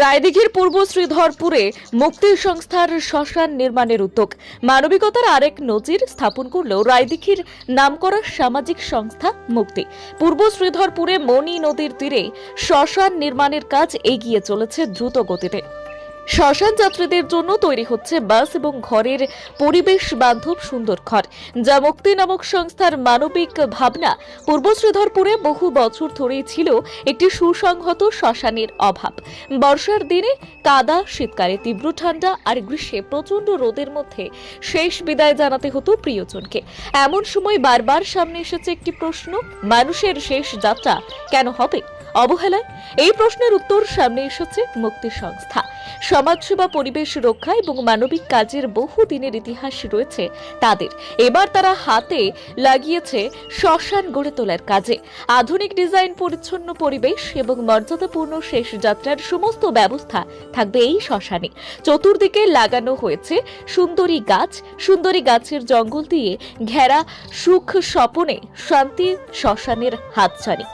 রায়দিঘির পূর্ব শ্রীধরপুরে মুক্তি সংস্থার শ্মশান নির্মাণের উদ্যোগ। মানবিকতার আরেক নজির স্থাপন করল রায়দিঘির নামকরা সামাজিক সংস্থা মুক্তি। পূর্ব শ্রীধরপুরে মণি নদীর তীরে শ্মশান নির্মাণের কাজ এগিয়ে চলেছে দ্রুত গতিতে। শ্মশান যাত্রীদের জন্য তৈরি হচ্ছে বাস এবং ঘরের পরিবেশ বান্ধব সুন্দর ঘর, যা মুক্তি নামক সংস্থার মানবিক ভাবনা পূর্ব শ্রীধরপুরে বহু বছর ধরেই ছিল একটি সুসংহত শ্মশানের অভাব। বর্ষার দিনে কাদা, শীতকালে তীব্র ঠান্ডা আর গ্রীষ্মে প্রচণ্ড রোদের মধ্যে শেষ বিদায় জানাতে হতো প্রিয়জনকে। এমন সময় বারবার সামনে এসেছে একটি প্রশ্ন, মানুষের শেষ যাত্রা কেন হবে? অবহেলায়? এই প্রশ্নের উত্তর সামনে এসেছে মুক্তি সংস্থা। সমাজসেবা, পরিবেশ রক্ষা এবং মানবিক কাজের বহু দিনের ইতিহাস রয়েছে তাদের। এবার তারা হাতে লাগিয়েছে শ্মশান গড়ে তোলার কাজে। আধুনিক ডিজাইন, পরিচ্ছন্ন পরিবেশ এবং মর্যাদাপূর্ণ শেষ যাত্রার সমস্ত ব্যবস্থা থাকবে এই শ্মশানে। চতুর্দিকে লাগানো হয়েছে সুন্দরী গাছ, সুন্দরী গাছের জঙ্গল দিয়ে ঘেরা সুখ স্বপনে শান্তি শ্মশানের হাতছানি।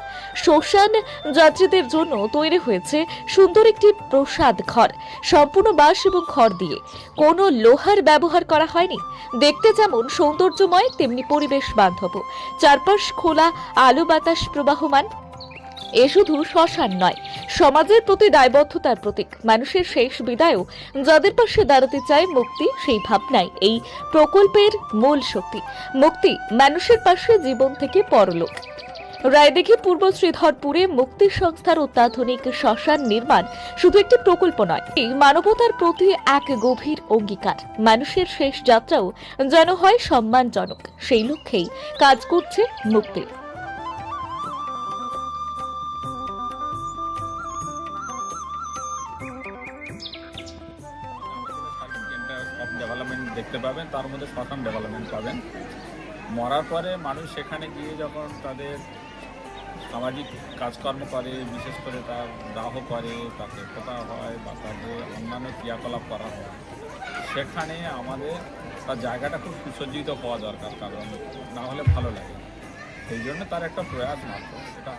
শ্মশান যাত্রীদের জন্য তৈরি হয়েছে সুন্দর একটি প্রসাদ ঘর, সম্পূর্ণ বাঁশ এবং খড় দিয়ে। কোনো লোহার ব্যবহার করা হয়নি। দেখতে যেমন সৌন্দর্যময়, তেমনি পরিবেশ বান্ধব চারপাশ খোলা, আলো বাতাস প্রবাহমান। এ শুধু শ্মশান নয়, সমাজের প্রতি দায়বদ্ধতার প্রতীক। মানুষের শেষ বিদায়ও যাদের পাশে দাঁড়াতে চায় মুক্তি, সেই ভাবনাই এই প্রকল্পের মূল শক্তি। মুক্তি মানুষের পাশে জীবন থেকে পরলোক। রায়দিঘি পূর্ব শ্রীধরপুরে মুক্তি সংস্থার অত্যাধুনিক শ্মশান নির্মাণ শুধু একটি প্রকল্প নয় এই মানবতার প্রতি এক গভীর অঙ্গীকার। মানুষের শেষ যাত্রাও যেন হয় সম্মানজনক, সেই লক্ষ্যেই কাজ করছে মুক্তি। দেখতে পাবেন, তার মধ্যে শ্মশান ডেভেলপমেন্ট পাবেন। মরার পরে মানুষ সেখানে গিয়ে যখন তাদের সামাজিক কাজকর্ম করে, বিশেষ করে তার দাহ করে, তাকে কথা হয়, বা তাদের অন্যান্য ক্রিয়াকলাপ করা হয়, সেখানে আমাদের তার জায়গাটা খুব সুসজ্জিত হওয়া দরকার, কারণ না হলে ভালো লাগে সেই জন্য তার একটা প্রয়াস মাত্র, সেটা।